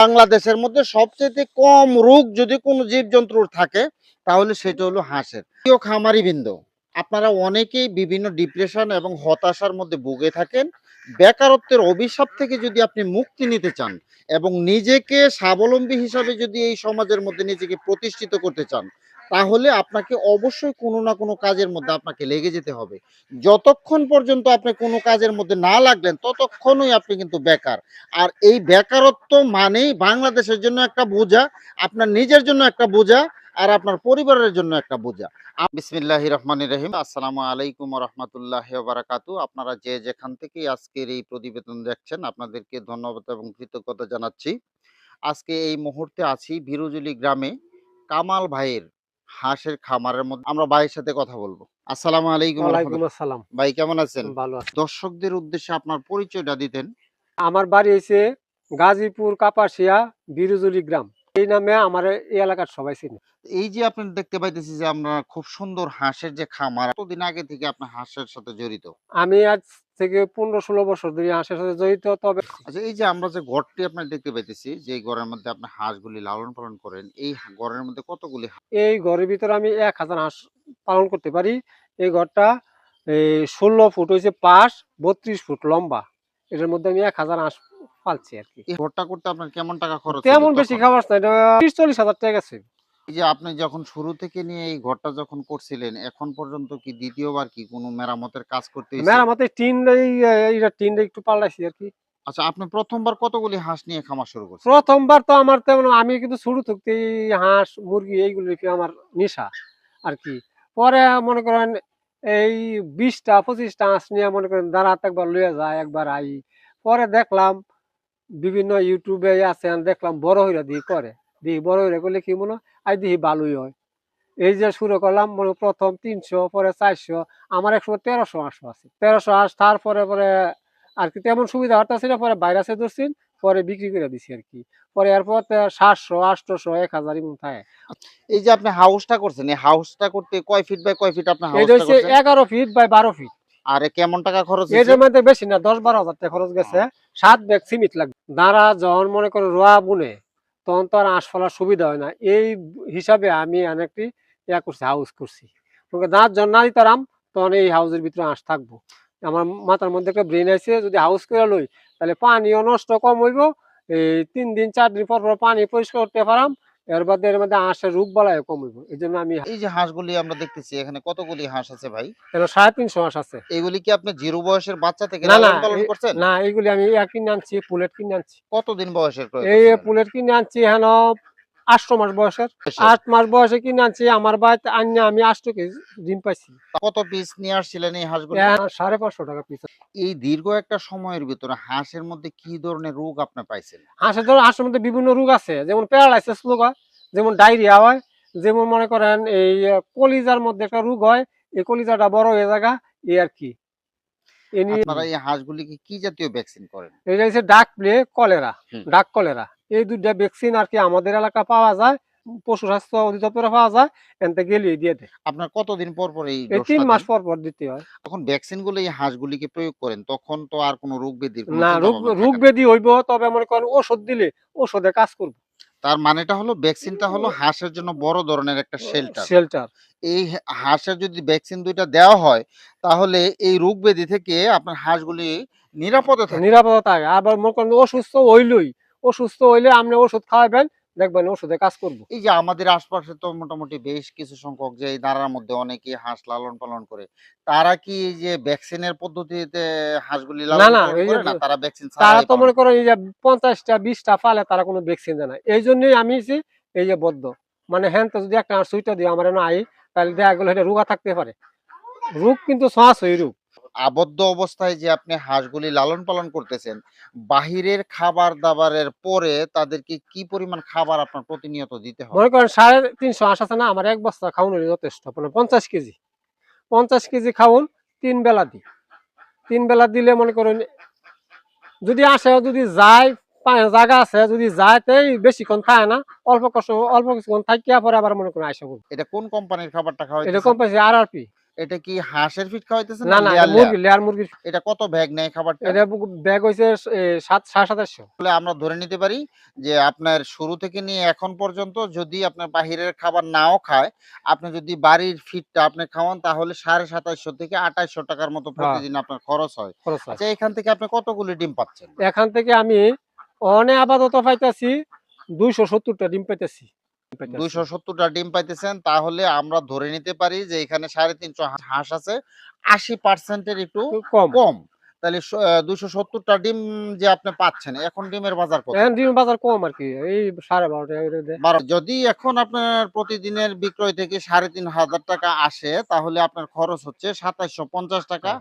বাংলাদেশের মধ্যে সবচেয়ে কম রোগ যদি কোনো জীবজন্তুর থাকে, তাহলে সেটা হলো হাঁসের। প্রিয় খামারি বৃন্দ আপনারা অনেকেই বিভিন্ন ডিপ্রেশন এবং হতাশার মধ্যে ভুগে থাকেন। বেকারত্বের অভিশাপ থেকে যদি আপনি মুক্তি নিতে চান এবং নিজেকে স্বাবলম্বী হিসাবে যদি এই সমাজের মধ্যে নিজেকে প্রতিষ্ঠিত করতে চান তাহলে আপনাকে অবশ্যই কোনো না কোনো কাজের মধ্যে আপনাকে লেগে যেতে হবে। যতক্ষণ পর্যন্ত আপনি কোনো কাজের মধ্যে না লাগলেন, ততক্ষণই আপনি কিন্তু বেকার। আর এই বেকারত্ব মানেই বাংলাদেশের জন্য একটা বোঝা, আপনার নিজের জন্য একটা বোঝা, আর আপনার পরিবারের জন্য একটা বোঝা। বিসমিল্লাহ রহমান রহিম। আসসালামু আলাইকুম রহমতুল্লাহ বারাকাতু আপনারা যে যেখান থেকেই আজকের এই প্রতিবেদন দেখছেন, আপনাদেরকে ধন্যবাদ এবং কৃতজ্ঞতা জানাচ্ছি। আজকে এই মুহূর্তে আছি বিরুজুলি গ্রামে কামাল ভাইয়ের হাঁসের খামারের মধ্যে আমরা ভাইয়ের সাথে কথা বলব। আসসালাম আলাইকুম ওয়ালাইকুম। আসসালাম। ভাই কেমন আছেন? ভালো আছি। দর্শকদের উদ্দেশ্যে আপনার পরিচয়টা দিতেন। আমার বাড়ি হয়েছে গাজীপুর কাপাসিয়া বিরুজুলি গ্রাম। এই নামে আমার এই এলাকার সবাই চিনে। এই যে আপনি দেখতে পাইতেছি যে আমরা খুব সুন্দর হাঁসের যে খামার কতদিন আগে থেকে আপনার হাঁসের সাথে জড়িত। আমি আজ থেকে পনেরো ষোলো বছর ধরে হাঁসের সাথে জড়িত তবে আচ্ছা এই যে আমরা যে ঘরটি আপনার দেখতে পাইতেছি যে ঘরের মধ্যে আপনি হাঁসগুলি লালন পালন করেন এই ঘরের মধ্যে কতগুলি এই ঘরের ভিতরে আমি এক হাজার হাঁস পালন করতে পারি। এই ঘরটা এই ষোলো ফুট হয়েছে পাশ বত্রিশ ফুট লম্বা। এটার মধ্যে আমি এক হাজার হাঁস আর কি। করতে আপনার কেমন টাকা খরচ তেমন বেশি খাবার না এটা ত্রিশ চল্লিশ হাজার টাকা গেছে। এই যে আপনি যখন শুরু থেকে নিয়ে এই ঘরটা যখন করছিলেন এখন পর্যন্ত কি দ্বিতীয়বার কি কোনো মেরামতের কাজ করতে হয়েছে? মেরামতে টিন এইটা টিনটা একটু পাল্টাইছি আর কি। আচ্ছা আপনি প্রথমবার কতগুলি হাঁস নিয়ে খামার শুরু করছেন? প্রথমবার তো আমার তেমন আমি কিন্তু শুরু থেকে হাঁস মুরগি এইগুলো কি আমার নেশা আর কি। পরে মনে করেন এই বিশটা পঁচিশটা হাঁস নিয়ে মনে করেন দাঁড়াতে একবার লইয়া যায় একবার আই। পরে দেখলাম বিভিন্ন ইউটিউবে আছে দেখলাম বড় হইরা দিয়ে করে। দিয়ে বড় হইরা করলে কি মনে আই দিহি ভালোই হয়। এই যে শুরু করলাম মনে প্রথম তিনশো পরে চারশো আমার একশো তেরোশো হাঁসও আছে। তেরোশো হাঁস তারপরে পরে আর কি তেমন সুবিধা হতেছে না পরে ভাইরাসে ধরছি পরে বিক্রি করে দিছি আর কি। পরে এরপর সাতশো আটশোশো এক হাজার এমন থাকে। এই যে আপনি হাউসটা করছেন এই হাউসটা করতে কয় ফিট বাই কয় ফিট আপনি এই হাউসটা হচ্ছে করছেন? এগারো ফিট বাই বারো ফিট আর কেমন টাকা খরচ এটার মধ্যে বেশি না দশ বারো হাজার টাকা খরচ গেছে। সাত ব্যাগ সিমিট লাগবে। দাঁড়া যখন মনে করো রোয়া বুনে তখন তো আর আঁশ ফলার সুবিধা হয় না। এই হিসাবে আমি অনেকটি ইয়া করছি হাউস করছি। দাঁত যখন না দিতারাম তখন এই হাউসের ভিতরে আঁশ থাকব। আমার মাথার মধ্যে একটা ব্রেন আছে যদি হাউস করে লই তাহলে পানিও নষ্ট কম হইব। এই তিন দিন চার দিন পর পর পানি পরিষ্কার করতে পারাম এর বাদে এর মধ্যে হাঁসের রোগ বালায় কমিব এই জন্য আমি এই যে হাঁসগুলি আমরা দেখতেছি এখানে কতগুলি হাঁস আছে ভাই? এর সাড়ে তিনশো হাঁস আছে। এগুলি কি আপনি জিরো বয়সের বাচ্চা থেকে লালন পালন করছেন? না এগুলি আমি কিনে আনছি পুলেট কিনে আনছি। কতদিন বয়সের এই? পুলেট কিনে আনছি হেন আটশো মাস বয়সের। বয়সের? আট মাস বয়সে কিনে আনছি আমার বাড়িতে আনিয়ে আমি আটশো কেজি ডিম পাইছি। কত পিস নিয়ে আসছিলেন এই হাঁসগুলি? এখন সাড়ে পাঁচশো টাকা পিস এই দীর্ঘ একটা সময়ের ভিতরে হাঁসের মধ্যে কি ধরনের রোগ আপনি পাইছেন? হাঁসের ধরো হাঁসের মধ্যে বিভিন্ন রোগ আছে যেমন প্যারালাইসিস রোগ হয় যেমন ডায়রিয়া হয় যেমন মনে করেন এই কলিজার মধ্যে একটা রোগ হয় এই কলিজাটা বড় হয়ে জায়গা এই আর কি। আপনারা এই হাঁসগুলিকে কি জাতীয় ভ্যাকসিন করেন? এটা হচ্ছে ডাক প্লে কলেরা ডাক কলেরা এই দুইটা ভ্যাকসিন আর কি আমাদের এলাকা পাওয়া যায় পশু স্বাস্থ্য অধিদপ্তরে পাওয়া যায় এনতে গেলিয়ে দিয়ে দেয়। আপনার কতদিন পর পর এই তিন মাস পর পর দিতে হয়। যখন ভ্যাকসিনগুলো এই হাঁসগুলিকে প্রয়োগ করেন তখন তো আর কোনো রোগ কোনো না রোগ থাকে হইব তবে মনে করেন ওষুধ দিলে ওষুধে কাজ করবে। তার মানেটা হলো ভ্যাকসিনটা হলো হাঁসের জন্য বড় ধরনের একটা শেল্টার শেল্টার এই হাঁসের যদি ভ্যাকসিন দুইটা দেওয়া হয় তাহলে এই রোগ ব্যাধি থেকে আপনার হাঁসগুলি নিরাপদে থাকে। নিরাপদতা থাকে। আবার মনে করেন অসুস্থ হইলই অসুস্থ হইলে আপনি ওষুধ খাওয়াবেন দেখবেন ওষুধে কাজ করব। এই যে আমাদের আশপাশে তো মোটামুটি বেশ কিছু সংখ্যক যে এই দাঁড়ার মধ্যে অনেকে হাঁস লালন পালন করে তারা কি এই যে ভ্যাকসিনের পদ্ধতিতে হাঁসগুলি লালন না, করে তারা ভ্যাকসিন তারা তো মনে করেন এই যে পঞ্চাশটা বিশটা পালে তারা কোনো ভ্যাকসিন দেয় না। এই জন্যই আমি এই যে বদ্ধ। মানে হ্যাঁ তো যদি একটা সুইটা দিই আমার না আই তাহলে দেখা গেলো এটা রোগা থাকতে পারে। রোগ কিন্তু শ্বাস ওই রোগ। আবদ্ধ অবস্থায় যে আপনি হাঁসগুলি লালন পালন করতেছেন বাহিরের খাবার দাবারের পরে তাদেরকে কি পরিমাণ খাবার আপনার প্রতিনিয়ত দিতে হবে মনে করেন সাড়ে তিনশো আশ আছে না আমার এক বস্তা খাওয়ানো যথেষ্ট। মানে পঞ্চাশ কেজি। পঞ্চাশ কেজি খাওয়ান তিন বেলা দিই। তিন বেলা দিলে মনে করেন যদি আসে যদি যায় জায়গা আছে যদি যায় তাই বেশিক্ষণ থাকে না অল্প কষ্ট অল্প কিছুক্ষণ থাকিয়া পরে আবার মনে করেন আসে এটা কোন কোম্পানির খাবারটা খাওয়া এরকম পাইছে আর আর পি এটা কি হাঁসের ফিট খাওয়াইতেছেন না না মুরগি লেয়ার? মুরগি এটা কত ব্যাগ নেয় খাবারটা? এটা ব্যাগ সাত সাড়ে সাতাশশো। তাহলে আমরা ধরে নিতে পারি যে আপনার শুরু থেকে নিয়ে এখন পর্যন্ত যদি আপনার বাহিরের খাবার নাও খায় আপনি যদি বাড়ির ফিটটা আপনি খাওয়ান তাহলে সাড়ে সাতাশশো থেকে আঠাশশো টাকার মতো প্রতিদিন আপনার খরচ হয়। আচ্ছা এখান থেকে আপনি কতগুলি ডিম পাচ্ছেন? এখান থেকে আমি অনে আপাতত পাইতাছি দুইশো সত্তরটা ডিম পাইতাছি। দুইশো সত্তরটা ডিম পাইতেছেন তাহলে আমরা ধরে নিতে পারি যে এখানে সাড়ে তিনশো হাঁস আছে আশি পার্সেন্টের একটু কম। কম। তাহলে দুইশো সত্তরটা ডিম যে আপনি পাচ্ছেন এখন ডিমের বাজার কত? এখন ডিম বাজার কম আর কি এই সাড়ে বারোটা। যদি এখন আপনার প্রতিদিনের বিক্রয় থেকে সাড়ে তিন হাজার টাকা আসে তাহলে আপনার খরচ হচ্ছে সাতাইশশো পঞ্চাশ টাকা।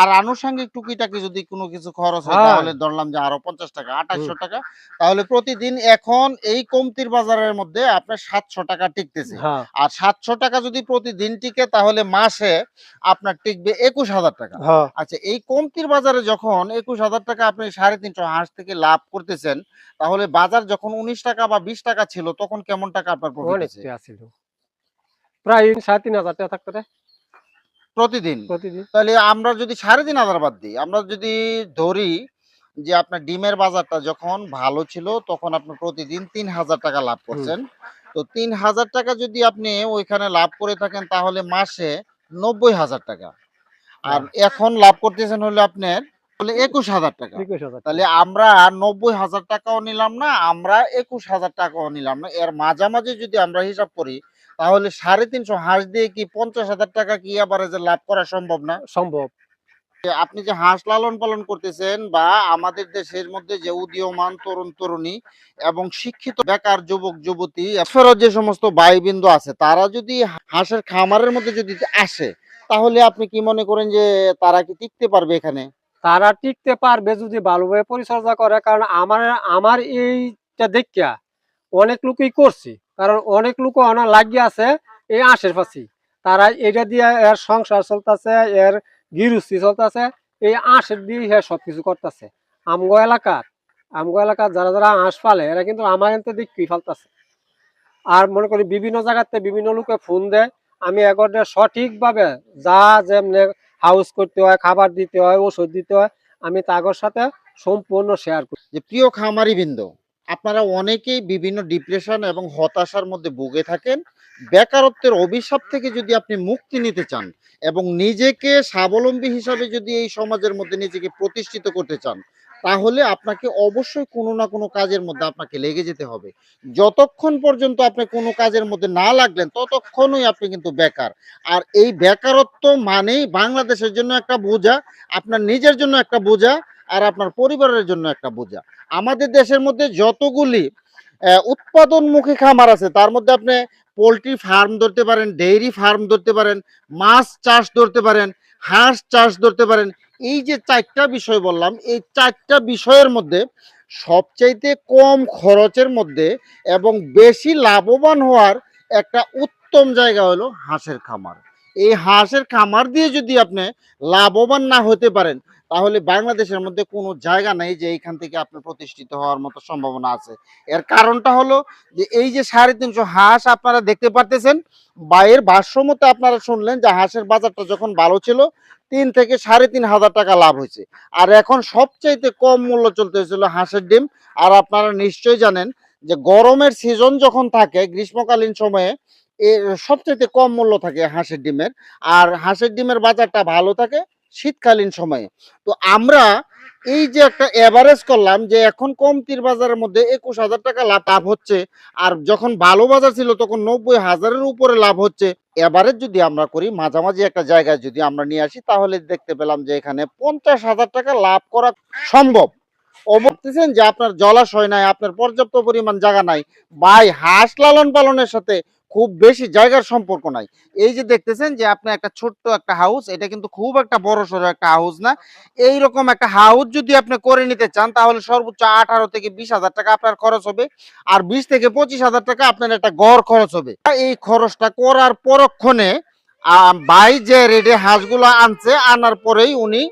আর আনুষঙ্গিক টুকিটাকি যদি কোনো কিছু খরচ হয় হ্যাঁ। তাহলে ধরলাম যে আরও পঞ্চাশ টাকা আঠাশশো টাকা। তাহলে প্রতিদিন এখন এই কমতির বাজারের মধ্যে আপনার সাতশো টাকা টিকতেছে। হ্যাঁ। আর সাতশো টাকা যদি প্রতিদিন টিকে তাহলে মাসে আপনার টিকবে একুশ হাজার টাকা। হ্যাঁ। আচ্ছা এই কমতির বাজারে যখন একুশ হাজার টাকা আপনি সাড়ে তিনশো হাঁস থেকে লাভ করতেছেন তাহলে বাজার যখন উনিশ টাকা বা বিশ টাকা ছিল তখন কেমন টাকা আপনার আছিল প্রায় সাড়ে তিন হাজার টাকা থাকতো প্রতিদিন? প্রতিদিন। তাহলে আমরা যদি সাড়ে তিন হাজার বাদ দিই আমরা যদি ধরি যে আপনার ডিমের বাজারটা যখন ভালো ছিল তখন আপনি প্রতিদিন তিন হাজার টাকা লাভ করছেন। তো তিন হাজার টাকা যদি আপনি ওইখানে লাভ করে থাকেন তাহলে মাসে নব্বই হাজার টাকা। আর এখন লাভ করতেছেন হলে আপনার একুশ হাজার টাকা। তাহলে আমরা নব্বই হাজার টাকাও নিলাম না আমরা একুশ হাজার টাকাও নিলাম না। এর মাঝামাঝি যদি আমরা হিসাব করি তাহলে সাড়ে তিনশো হাঁস দিয়ে কি পঞ্চাশ হাজার টাকা কি আবার যে লাভ করা সম্ভব না? সম্ভব। আপনি যে হাঁস লালন পালন করতেছেন বা আমাদের দেশের মধ্যে যে উদীয়মান তরুণ তরুণী এবং শিক্ষিত বেকার যুবক যুবতী ফেরত যে সমস্ত ভাইবিন্দু আছে তারা যদি হাঁসের খামারের মধ্যে যদি আসে তাহলে আপনি কি মনে করেন যে তারা কি টিকতে পারবে এখানে? তারা টিকতে পারবে যদি ভালোভাবে পরিচর্যা করে, কারণ আমার আমার এইটা দেখিয়া অনেক লোকই করছি। কারণ অনেক লোক অনেক লাগিয়ে আছে এই আশের পাশে তারা এটা দিয়ে এর সংসার চলতেছে, এর গিরুস্তি চলতেছে, এই আঁশের দিয়ে হ্যাঁ সবকিছু করতেছে। আমগো এলাকার আমগো এলাকার যারা যারা আঁশ ফালে, এরা কিন্তু আমার দেখি ফালতাছে। আর মনে করি বিভিন্ন জায়গাতে বিভিন্ন লোকে ফোন দেয় আমি একবারে সঠিকভাবে যা যেমনি হাউস করতে হয়, খাবার দিতে হয়, ওষুধ দিতে হয়, আমি তাগর সাথে সম্পূর্ণ শেয়ার করি। যে প্রিয় খামারি বৃন্দ আপনারা অনেকেই বিভিন্ন ডিপ্রেশন এবং হতাশার মধ্যে ভুগে থাকেন। বেকারত্বের অভিশাপ থেকে যদি আপনি মুক্তি নিতে চান এবং নিজেকে স্বাবলম্বী হিসাবে যদি এই সমাজের মধ্যে নিজেকে প্রতিষ্ঠিত করতে চান তাহলে আপনাকে অবশ্যই কোনো না কোনো কাজের মধ্যে আপনাকে লেগে যেতে হবে। যতক্ষণ পর্যন্ত আপনি কোনো কাজের মধ্যে না লাগলেন, ততক্ষণই আপনি কিন্তু বেকার। আর এই বেকারত্ব মানেই বাংলাদেশের জন্য একটা বোঝা, আপনার নিজের জন্য একটা বোঝা, আর আপনার পরিবারের জন্য একটা বোঝা। আমাদের দেশের মধ্যে যতগুলি উৎপাদনমুখী খামার আছে, তার মধ্যে আপনি পোলট্রি ফার্ম ধরতে পারেন, ডেইরি ফার্ম ধরতে পারেন, মাছ চাষ ধরতে পারেন, হাঁস চাষ ধরতে পারেন এই যে চারটা বিষয় বললাম, এই চারটা বিষয়ের মধ্যে সবচাইতে কম খরচের মধ্যে এবং বেশি লাভবান হওয়ার একটা উত্তম জায়গা হলো হাঁসের খামার। এই হাঁসের খামার দিয়ে যদি আপনি লাভবান না হতে পারেন, তাহলে বাংলাদেশের মধ্যে কোনো জায়গা নেই যে এইখান থেকে আপনি প্রতিষ্ঠিত হওয়ার মতো সম্ভাবনা আছে। এর কারণটা হলো যে এই যে সাড়ে তিনশো হাঁস আপনারা দেখতে পারতেছেন বাইরের ভাষ্য মতো আপনারা শুনলেন যে হাঁসের বাজারটা যখন ভালো ছিল তিন থেকে সাড়ে তিন হাজার টাকা লাভ হয়েছে। আর এখন সবচাইতে কম মূল্য চলতে হয়েছিল হাঁসের ডিম। আর আপনারা নিশ্চয়ই জানেন যে গরমের সিজন যখন থাকে, গ্রীষ্মকালীন সময়ে সবচাইতে কম মূল্য থাকে হাঁসের ডিমের। আর হাঁসের ডিমের বাজারটা ভালো থাকে শীতকালীন সময়ে। তো আমরা এই যে একটা এভারেজ করলাম যে এখন কমতির বাজারের মধ্যে একুশ হাজার টাকা লাভ হচ্ছে, আর যখন ভালো বাজার ছিল তখন নব্বই হাজারের উপরে লাভ হচ্ছে। এভারেজ যদি আমরা করি, মাঝামাঝি একটা জায়গায় যদি আমরা নিয়ে আসি, তাহলে দেখতে পেলাম যে এখানে পঞ্চাশ হাজার টাকা লাভ করা সম্ভব। অবতেছেন যে আপনার জলাশয় নাই, আপনার পর্যাপ্ত পরিমাণ জায়গা নাই। ভাই, হাঁস লালন পালনের সাথে খুব বেশি জায়গার সম্পর্ক নাই। এই যে দেখতেছেন যে আপনি একটা ছোট্ট একটা হাউস এটা কিন্তু খুব একটা বড় সড়ো একটা হাউস না। এই রকম একটা হাউস যদি আপনি করে নিতে চান, তাহলে সর্বোচ্চ আঠারো থেকে বিশ হাজার টাকা আপনার খরচ হবে। আর বিশ থেকে পঁচিশ হাজার টাকা আপনার একটা গড় খরচ হবে। এই খরচটা করার পরক্ষণে ভাই যে রেডে হাঁসগুলো আনছে, আনার পরেই উনি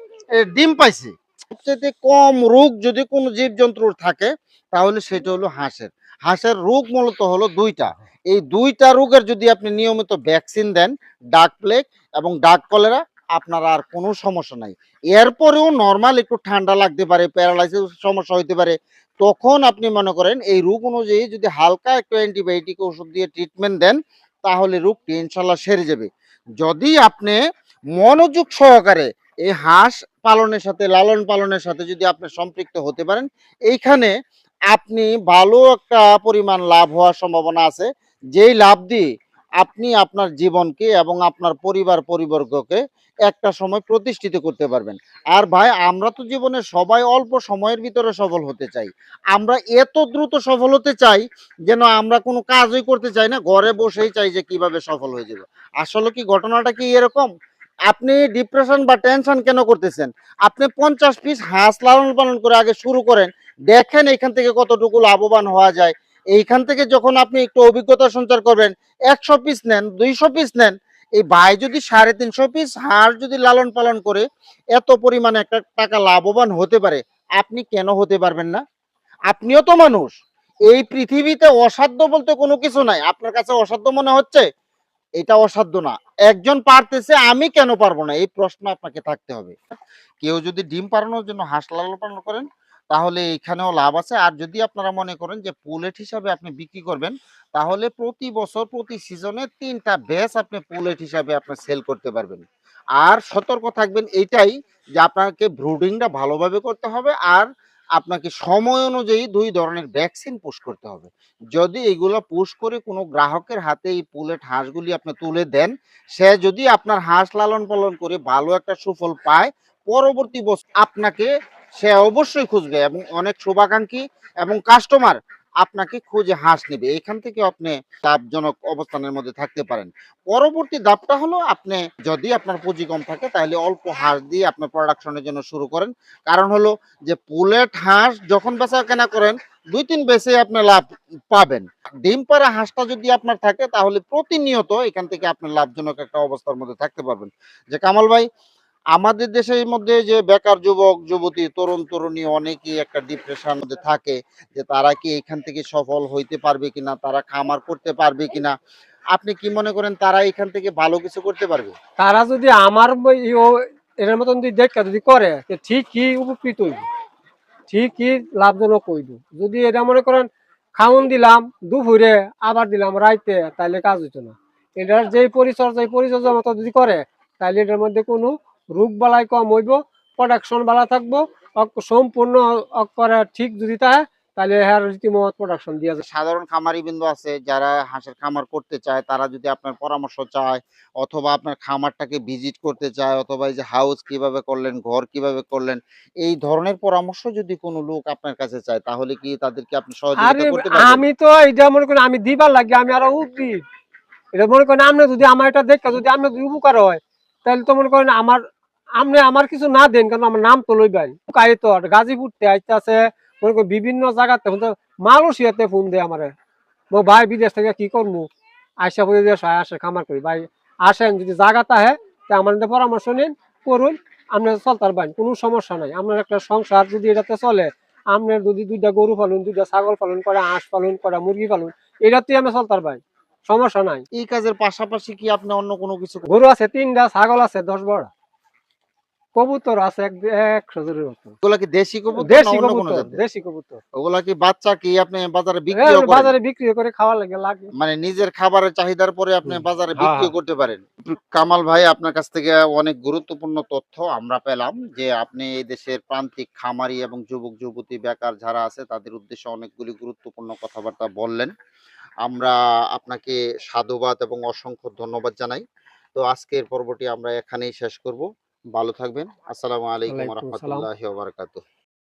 ডিম পাইছে। সবচেয়ে কম রোগ যদি কোনো জীবজন্তুর থাকে, তাহলে সেটা হলো হাঁসের। হাঁসের রোগ মূলত হলো দুইটা। এই দুইটা রোগের যদি আপনি নিয়মিত ভ্যাকসিন দেন ডাক প্লেগ এবং ডাক কলেরা আপনার আর কোনো সমস্যা নাই। এরপরেও নর্মাল একটু ঠান্ডা লাগতে পারে প্যারালাইসিস সমস্যা হইতে পারে। তখন আপনি মনে করেন এই রোগ অনুযায়ী যদি হালকা একটু অ্যান্টিবায়োটিক ওষুধ দিয়ে ট্রিটমেন্ট দেন, তাহলে রোগটি ইনশাল্লাহ সেরে যাবে। যদি আপনি মনোযোগ সহকারে এই হাঁস পালনের সাথে, লালন পালনের সাথে যদি আপনি সম্পৃক্ত হতে পারেন, এইখানে আপনি ভালো একটা পরিমাণ লাভ হওয়ার সম্ভাবনা আছে। যেই লাভ দিয়ে আপনি আপনার জীবনকে এবং আপনার পরিবার পরিবর্গকে একটা সময় প্রতিষ্ঠিত করতে পারবেন। আর ভাই, আমরা তো জীবনে সবাই অল্প সময়ের ভিতরে সফল হতে চাই। আমরা এত দ্রুত সফল হতে চাই যেন আমরা কোনো কাজই করতে চাই না, ঘরে বসেই চাই যে কীভাবে সফল হয়ে যাব। আসলে কি ঘটনাটা কি এরকম? আপনি ডিপ্রেশন বা টেনশন কেন করতেছেন? আপনি পঞ্চাশ পিস হাঁস লালন পালন করে আগে শুরু করেন, দেখেন এখান থেকে কতটুকু লাভবান হওয়া যায়। এইখান থেকে যখন আপনি একটু অভিজ্ঞতা সঞ্চার করবেন, একশো পিস নেন, দুইশো পিস নেন, এই ভাই যদি সাড়ে তিনশো পিস হাঁস যদি লালন পালন করে, এত পরিমাণে একটা টাকা লাভবান হতে পারে। আপনি কেন হতে পারবেন না? আপনিও তো মানুষ। এই পৃথিবীতে অসাধ্য বলতে কোনো কিছু নাই। আপনার কাছে অসাধ্য মনে হচ্ছে? এটা অসাধ্য না। একজন পারতেছে, আমি কেন পারব না? এই প্রশ্ন আপনাকে থাকতে হবে। কেউ যদি ডিম পাড়ানোর জন্য হাঁস লালন পালন করেন, তাহলে এখানেও লাভ আছে। আর যদি আপনারা মনে করেন যে পুলেট হিসাবে আপনি বিক্রি করবেন, তাহলে প্রতি বছর, প্রতি সিজনে তিনটা ব্যাচ আপনি পুলেট হিসাবে আপনি সেল করতে পারবেন। আর সতর্ক থাকবেন এইটাই যে আপনাকে ব্রুডিংটা ভালোভাবে করতে হবে। আর আপনাকে সময় অনুযায়ী দুই ধরনের ভ্যাকসিন পুশ করতে হবে। যদি এগুলো পুশ করে কোনো গ্রাহকের হাতে এই পুলেট হাঁসগুলি আপনি তুলে দেন, সে যদি আপনার হাঁস লালন পালন করে ভালো একটা সুফল পায়, পরবর্তী বছর আপনাকে সে অবশ্যই খুঁজবে এবং অনেক শুভাকাঙ্ক্ষী এবং কাস্টমার আপনাকে খুঁজে হাঁস নেবে। এখান থেকে আপনি লাভজনক অবস্থানের মধ্যে থাকতে পারেন। পরবর্তী ধাপটা হলো, আপনি যদি আপনার পুঁজি কম থাকে, তাহলে অল্প হাঁস দিয়ে আপনার প্রোডাকশনের জন্য শুরু করেন। কারণ হলো যে, পুলেট হাঁস যখন বেচা কেনা করেন, দুই তিন বেচে আপনি লাভ পাবেন। ডিম পাড়া হাঁসটা যদি আপনার থাকে, তাহলে প্রতিনিয়ত এখান থেকে আপনি লাভজনক একটা অবস্থার মধ্যে থাকতে পারবেন। যে কামাল ভাই আমাদের দেশের মধ্যে যে বেকার যুবক, যুবতী, তরুণ, তরুণী অনেকেই একটা ডিপ্রেশন মধ্যে থাকে যে তারা কি এখান থেকে সফল হইতে পারবে কিনা, তারা খামার করতে পারবে কিনা। আপনি কি মনে করেন তারা এখান থেকে ভালো কিছু করতে পারবে? তারা যদি আমার এটার মতন যদি দেখে যদি করে, তো ঠিকই উপকৃত হইব। ঠিকই লাভজনক হইব। যদি এটা মনে করেন খাউন দিলাম, দুপুরে আবার দিলাম রাইতে তাহলে কাজ হইতো না। এটার যে পরিচর্যা পরিচর্যা মতো যদি করে, তাইলে এটার মধ্যে কোনো রোগ বালাই কম হইব প্রোডাকশন ভালো থাকব সম্পূর্ণ অক ঠিক যদি থাকে তাহলে হ্যাঁ রীতিমত প্রোডাকশন দিয়া যায় সাধারণ খামারি বিন্দু আছে যারা হাঁসের খামার করতে চায় তারা যদি আপনার পরামর্শ চায় অথবা আপনার খামারটাকে ভিজিট করতে চায় অথবা এই যে হাউস কীভাবে করলেন ঘর কীভাবে করলেন এই ধরনের পরামর্শ যদি কোনো লোক আপনার কাছে চায় তাহলে কি তাদেরকে আপনি আরে সহযোগিতা করতে পারবেন? আমি তো এটা মনে করেন আমি দিবার লাগে আমি আরও উদ্ভিদ। এটা মনে করেন আপনি যদি আমার এটা দেখে যদি আপনি যদি উপকার হয় তাহলে তো মনে করেন আমার আপনি আমার কিছু না দেন কারণ আমার নাম তো লইবেন। কাই তো গাজীপুরতে আইতে আছে মনে বিভিন্ন জায়গাতে মালয়েশিয়াতে ফোন দেয় আমারে। মো ভাই বিদেশ থেকে কি করব? আইসা বলে দিয়ে আসে খামার করি। ভাই আসেন যদি জায়গাতে আহে তা আমার মধ্যে পরামর্শ নিন করুন। আপনি চলতার বাইন কোনো সমস্যা নাই। আপনার একটা সংসার যদি এটাতে চলে আপনার যদি দুইটা গরু পালন দুইটা ছাগল পালন করে হাঁস পালন করে মুরগি পালন এটাতে আমি চলতার ভাই সমস্যা নাই। এই কাজের পাশাপাশি কি আপনি অন্য কোনো কিছু গরু আছে তিনটা ছাগল আছে দশ বড় কবুতর আছে এক একশো জোরের মতো। ওগুলা কি দেশি কবুতর দেশি কবুতর দেশি কবুতর। ওগুলা কি বাচ্চা কি আপনি বাজারে বিক্রি বাজারে বিক্রি করে খাওয়া লাগে লাগে। মানে নিজের খাবারের চাহিদার পরে আপনি বাজারে হ্যাঁ, বিক্রি হ্যাঁ। করতে পারেন। কামাল ভাই আপনার কাছ থেকে অনেক গুরুত্বপূর্ণ তথ্য আমরা পেলাম যে আপনি এই দেশের প্রান্তিক খামারি এবং যুবক যুবতী বেকার যারা আছে তাদের উদ্দেশ্যে অনেকগুলি গুরুত্বপূর্ণ কথাবার্তা বললেন। আমরা আপনাকে সাধুবাদ এবং অসংখ্য ধন্যবাদ জানাই। তো আজকের পর্বটি আমরা এখানেই শেষ করব। ভালো থাকবেন আসসালামু আলাইকুম ওয়ালাইকুম আসসালাম। রহমতুল্লাহি ওয়া বারাকাতুহু